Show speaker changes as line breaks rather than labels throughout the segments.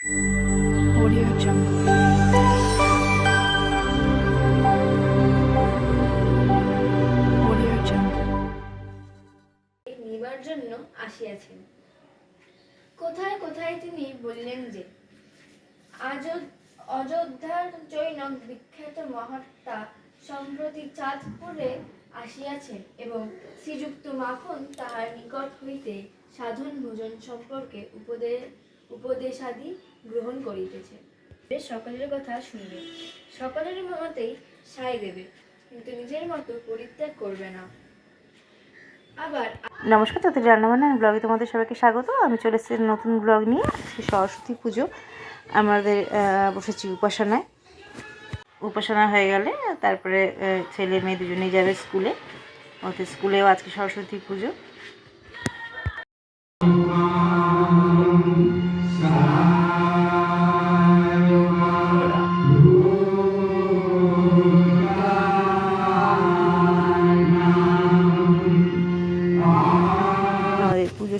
Audio Jungle.
জন্য আসিয়াছেন কোথায় কোথায় তিনি বললেন যে অযোধ্যার জৈনক বিখ্যাত মহাত্মা সম্প্রতি চাঁদপুরে আসিয়াছেন এবং শ্রীযুক্ত মাখন তাহার নিকট হইতে সাধন ভোজন সম্পর্কে উপদে উপদেশাদি গ্রহণ করিতেছে। বেশ সকলের কথা শুনবে। সকলের মতেই সায় দেবে, কিন্তু নিজের মতো পরিত্যাগ করবে না। আবার
নমস্কার তাদের রান্নাবান্না ব্লগে তোমাদের সবাইকে স্বাগত। আমি চলে এসেছি নতুন ব্লগ নিয়ে। আজকে সরস্বতী পুজো আমাদের বসেছি উপাসনায়। উপাসনা হয়ে গেলে তারপরে ছেলে মেয়ে দুজনেই যাবে স্কুলে। ওদের স্কুলেও আজকে সরস্বতী পুজো।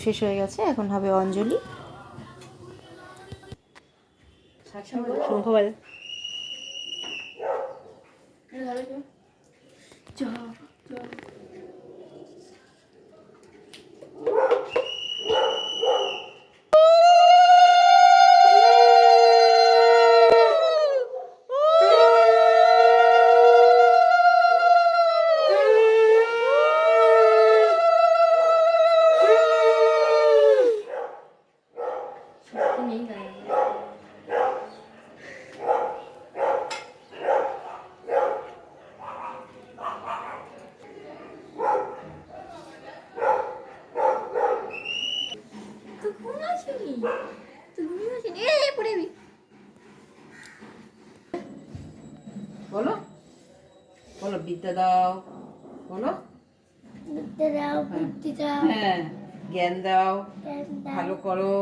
শেষ হয়ে গেছে এখন হবে অঞ্জলি। শঙ্খবাজ
নেই গায়ে তো ঘুম আসেনি তো ঘুম আসেনি এ পড়ে যাবি
বলো বলো বিদ্যা দাও বলো
বুদ্ধি দাও বুদ্ধি দাও
হ্যাঁ জ্ঞান দাও। ভালো করো।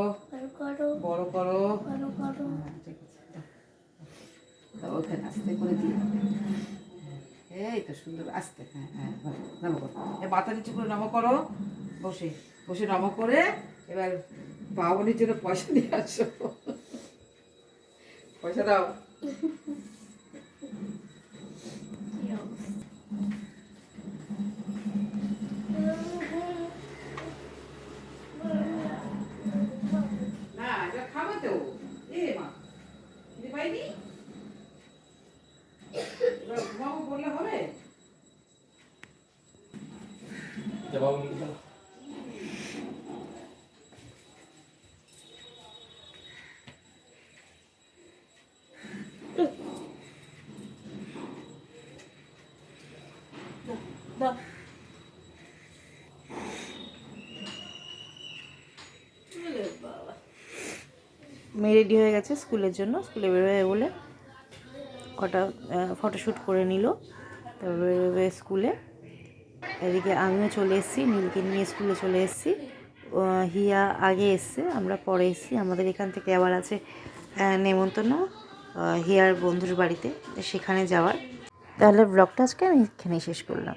বড় করো। ওখানে আস্তে করে দিয়ে এই তো সুন্দর আস্তে হ্যাঁ হ্যাঁ। নম করো। মাথা নিচু করে নম করো। বসে বসে নম করে। এবার বাবনের জন্য পয়সা নিয়ে আসো। পয়সা দাও। তো এ মা খেতে পাইনি? এবার ঘুমাবো বললে হবে? দাও। মেয়ে রেডি হয়ে গেছে স্কুলের জন্য। স্কুলে বেরোবে বলে কটা ফটোশ্যুট করে নিল। তারপরে স্কুলে। এদিকে আমিও চলে এসেছি, নীলকে নিয়ে স্কুলে চলে এসেছি। হিয়া আগে এসছে, আমরা পরে এসেছি। আমাদের এখান থেকে আবার আছে নেমন্তন্ন হিয়ার বন্ধুর বাড়িতে, সেখানে যাওয়ার। তাহলে ব্লগটা আজকে আমি এখানেই শেষ করলাম।